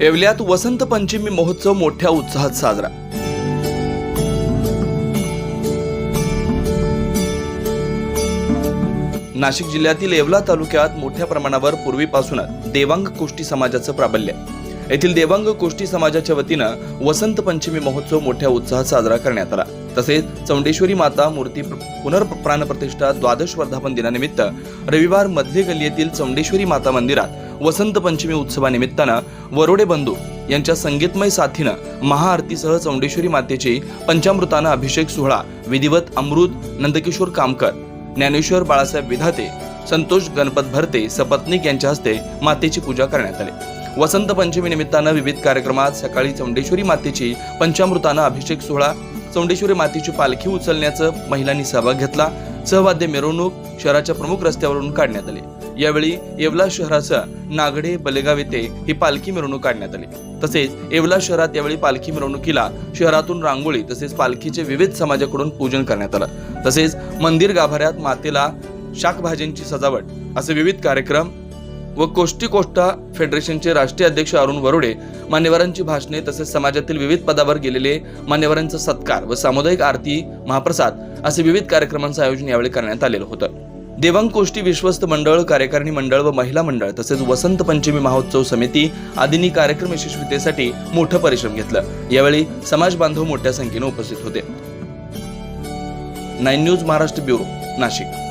येवल्यात वसंत पंचमी महोत्सव मोठ्या उत्साहात साजरा नाशिक जिल्ह्यातील येवला तालुक्यात मोठ्या प्रमाणावर पूर्वीपासूनच देवांग कोष्टी समाजाचं प्राबल्य आहे. येथील देवांग कोष्टी समाजाच्या वतीनं वसंत पंचमी महोत्सव मोठ्या उत्साहात साजरा करण्यात आला तसेच चौंडेश्वरी माता मूर्ती पुनर्प्राणप्रतिष्ठा द्वादश वर्धापन दिनानिमित्त रविवार मधले गल्ली येथील चौंडेश्वरी माता मंदिरात वसंत पंचमी उत्सवानिमित्तानं वरोडे बंधू यांच्या संगीतमय साथीनं महाआरतीसह चौंडेश्वरी मातेची पंचामृतानं अभिषेक सोहळा विधिवत अमृत नंदकिशोर कामकर ज्ञानेश्वर बाळासाहेब विधाते संतोष गणपत भरते सपत्निक यांच्या हस्ते मातेची पूजा करण्यात आली. वसंत पंचमी निमित्तानं विविध कार्यक्रमात सकाळी चौंडेश्वरी मातेची पंचामृतानं अभिषेक सोहळा चौंडेश्वरी मातेची पालखी उचलण्याचं महिलांनी सहभाग घेतला. सहवाद्य मिरवणूक शहराच्या प्रमुख रस्त्यावरून काढण्यात आली. यावेळी येवला शहराचा नागडे बलेगाव येथे ही पालखी मिरवणूक काढण्यात आली. तसेच येवला शहरात यावेळी पालखी मिरवणुकीला शहरातून रांगोळी तसेच पालखीचे विविध समाजाकडून पूजन करण्यात आलं. तसेच मंदिर गाभाऱ्यात मातेला शाकभाज्यांची सजावट असे विविध कार्यक्रम व कोष्टी कोष्टा फेडरेशनचे राष्ट्रीय अध्यक्ष अरुण वरुडे मान्यवरांची भाषणे तसेच समाजातील विविध पदावर गेलेले मान्यवरांचा सत्कार व सामुदायिक आरती महाप्रसाद असे विविध कार्यक्रमांचं आयोजन यावेळी करण्यात आलेलं होतं. देवांग कोष्टी विश्वस्त मंडळ कार्यकारिणी मंडळ व महिला मंडळ तसेच वसंत पंचमी महोत्सव समिती आदींनी कार्यक्रम यशस्वीतेसाठी मोठं परिश्रम घेतलं. यावेळी समाज बांधव मोठ्या संख्येने उपस्थित होते. Nine news Maharashtra bureau Nashik.